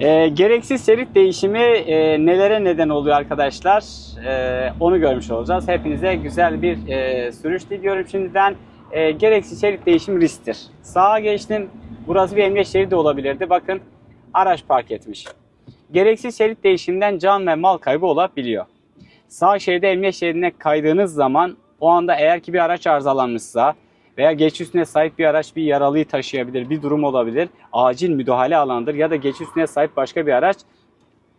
E, gereksiz şerit değişimi e, nelere neden oluyor arkadaşlar? E, onu görmüş olacağız. Hepinize güzel bir e, sürüş diliyorum şimdiden. E, gereksiz şerit değişimi risktir. Sağa geçtim. Burası bir emniyet şeridi olabilirdi. Bakın araç park etmiş. Gereksiz şerit değişiminden can ve mal kaybı olabiliyor. Sağ şeride emniyet şeridine kaydığınız zaman o anda eğer ki bir araç arızalanmışsa veya geç üstüne sahip bir araç bir yaralıyı taşıyabilir, bir durum olabilir. Acil müdahale alanıdır ya da geç üstüne sahip başka bir araç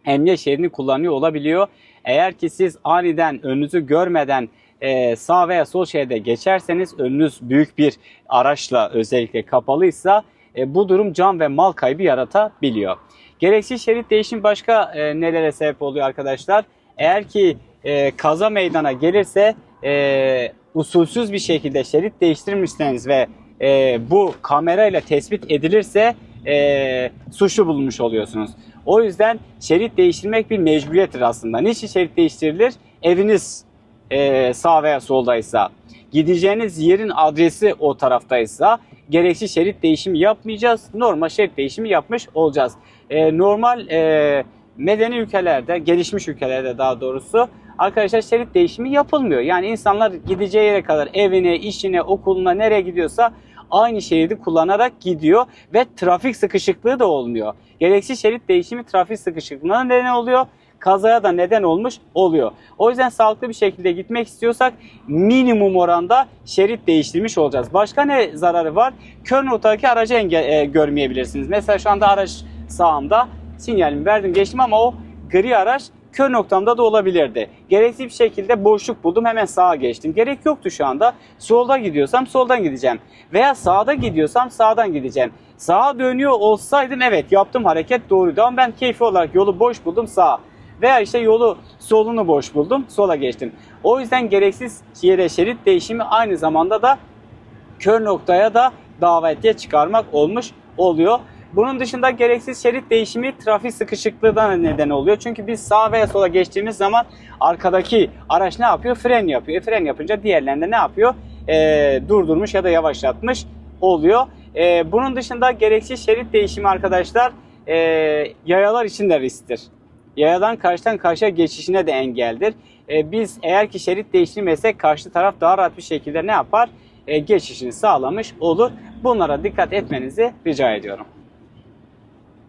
emniyet şeridini kullanıyor olabiliyor. Eğer ki siz aniden önünüzü görmeden e, sağ veya sol şeride geçerseniz önünüz büyük bir araçla özellikle kapalıysa e, bu durum can ve mal kaybı yaratabiliyor. Gereksiz şerit değişim başka e, nelere sebep oluyor arkadaşlar? Eğer ki e, kaza meydana gelirse e, usulsüz bir şekilde şerit değiştirmişseniz ve e, bu kamerayla tespit edilirse e, suçlu bulunmuş oluyorsunuz. O yüzden şerit değiştirmek bir mecburiyettir aslında. Niçin şerit değiştirilir? Eviniz e, sağ veya soldaysa, gideceğiniz yerin adresi o taraftaysa gereksiz şerit değişimi yapmayacağız. Normal şerit değişimi yapmış olacağız. E, normal e, medeni ülkelerde, gelişmiş ülkelerde daha doğrusu arkadaşlar şerit değişimi yapılmıyor. Yani insanlar gideceği yere kadar evine, işine, okuluna nereye gidiyorsa aynı şeridi kullanarak gidiyor ve trafik sıkışıklığı da olmuyor. Gereksiz şerit değişimi trafik sıkışıklığına neden oluyor. Kazaya da neden olmuş oluyor. O yüzden sağlıklı bir şekilde gitmek istiyorsak minimum oranda şerit değiştirmiş olacağız. Başka ne zararı var? Kör noktadaki aracı enge- e, görmeyebilirsiniz. Mesela şu anda araç sağımda sinyalimi verdim geçtim ama o gri araç kör noktamda da olabilirdi. Gereksiz bir şekilde boşluk buldum hemen sağa geçtim. Gerek yoktu şu anda. Solda gidiyorsam soldan gideceğim. Veya sağda gidiyorsam sağdan gideceğim. Sağa dönüyor olsaydım evet yaptım hareket doğruydu ama ben keyfi olarak yolu boş buldum sağa. Veya işte yolu solunu boş buldum sola geçtim. O yüzden gereksiz yere şerit değişimi aynı zamanda da kör noktaya da davetiye çıkarmak olmuş oluyor. Bunun dışında gereksiz şerit değişimi trafik sıkışıklığına neden oluyor. Çünkü biz sağa veya sola geçtiğimiz zaman arkadaki araç ne yapıyor? Fren yapıyor. E, fren yapınca diğerlerinde ne yapıyor? Ee, durdurmuş ya da yavaşlatmış oluyor. Ee, bunun dışında gereksiz şerit değişimi arkadaşlar e, yayalar için de risktir. Yayadan karşıdan karşıya geçişine de engeldir. Ee, biz eğer ki şerit değiştirmesek karşı taraf daha rahat bir şekilde ne yapar? Ee, geçişini sağlamış olur. Bunlara dikkat etmenizi rica ediyorum.